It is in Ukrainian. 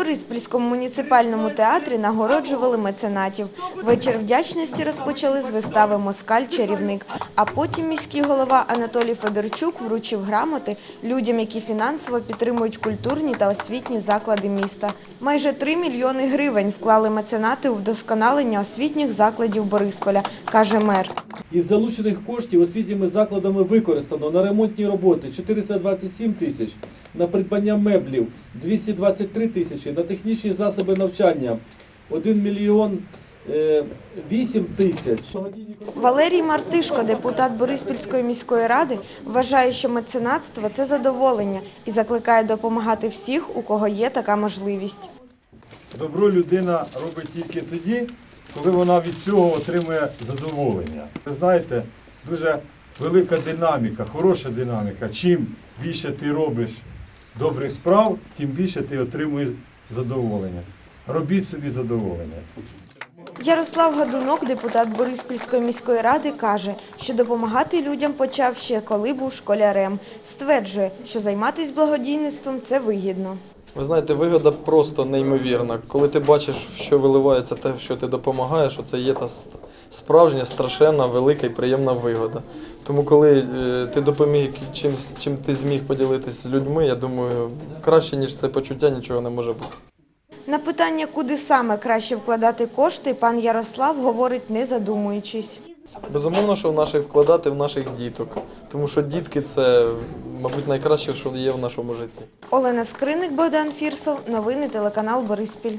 Бориспільському муніципальному театрі нагороджували меценатів. Вечір вдячності розпочали з вистави Москаль чарівник. А потім міський голова Анатолій Федорчук вручив грамоти людям, які фінансово підтримують культурні та освітні заклади міста. Майже 3 мільйони гривень вклали меценати у вдосконалення освітніх закладів Борисполя, каже мер. Із залучених коштів освітніми закладами використано на ремонтні роботи 427 тисяч, на придбання меблів 223 тисячі, на технічні засоби навчання 1 мільйон е, 8 тисяч. Валерій Мартишко, депутат Бориспільської міської ради, вважає, що меценатство – це задоволення і закликає допомагати всіх, у кого є така можливість. Добро людина робить тільки тоді, коли вона від цього отримує задоволення. Ви знаєте, дуже велика динаміка, хороша динаміка. Чим більше ти робиш добрих справ, тим більше ти отримуєш задоволення. Робіть собі задоволення. Ярослав Гадунок, депутат Бориспільської міської ради, каже, що допомагати людям почав ще коли був школярем. Стверджує, що займатися благодійництвом – це вигідно. Ви знаєте, вигода просто неймовірна. Коли ти бачиш, що виливається те, що ти допомагаєш, це є та справжня, страшенна, велика і приємна вигода. Тому коли е, ти допоміг чимсь, чим ти зміг поділитися з людьми, я думаю, краще, ніж це почуття, нічого не може бути. На питання, куди саме краще вкладати кошти, пан Ярослав говорить, не задумуючись. Безумовно, що в наших вкладати в наших діток. Тому що дітки це, мабуть, найкраще, що є в нашому житті. Олена Скриник, Богдан Фірсов. Новини телеканал Бориспіль.